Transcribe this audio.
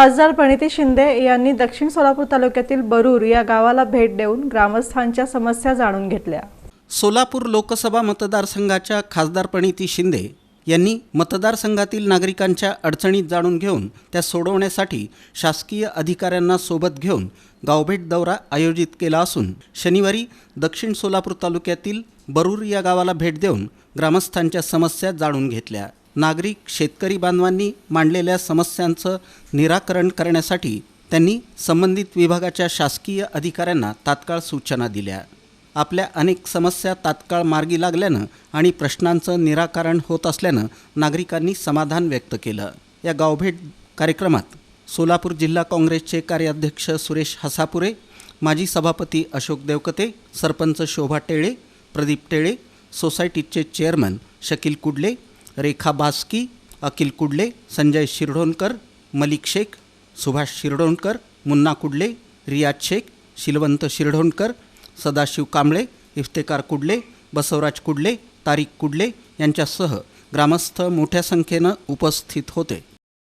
खासदार प्रणिती शिंदे यांनी दक्षिण सोलापूर तालुक्यातील बरूर या गावाला भेट देऊन ग्रामस्थांच्या समस्या जाणून घेतल्या. सोलापूर लोकसभा मतदारसंघाच्या खासदार प्रणिती शिंदे यांनी मतदारसंघातील नागरिकांच्या अडचणीत जाणून घेऊन त्या सोडवण्यासाठी शासकीय अधिकाऱ्यांना सोबत घेऊन गावभेट दौरा आयोजित केला असून शनिवारी दक्षिण सोलापूर तालुक्यातील बरूर या गावाला भेट देऊन ग्रामस्थांच्या समस्या जाणून घेतल्या. नागरिक शेतकरी बांधवांनी मांडलेल्या समस्यांचं निराकरण करण्यासाठी त्यांनी संबंधित विभागाच्या शासकीय अधिकाऱ्यांना तात्काळ सूचना दिल्या. आपल्या अनेक समस्या तात्काळ मार्गी लागल्यानं आणि प्रश्नांचं निराकरण होत असल्यानं नागरिकांनी समाधान व्यक्त केलं. या गावभेट कार्यक्रमात सोलापूर जिल्हा काँग्रेसचे कार्याध्यक्ष सुरेश हसापुरे माजी सभापती अशोक देवकते सरपंच शोभा टेळे प्रदीप टेळे सोसायटीचे चेअरमन शकील कुडले रेखा बास्की अकिल कुडले संजय शिरढोणकर मलिक शेख सुभाष शिरढोणकर मुन्ना कुडले रियाज शेख शिलवंत शिरढोणकर सदाशिव कांबळे इफ्तेकार कुडले बसवराज कुडले तारिक कुडले यांच्यासह ग्रामस्थ मोठ्या संख्येनं उपस्थित होते.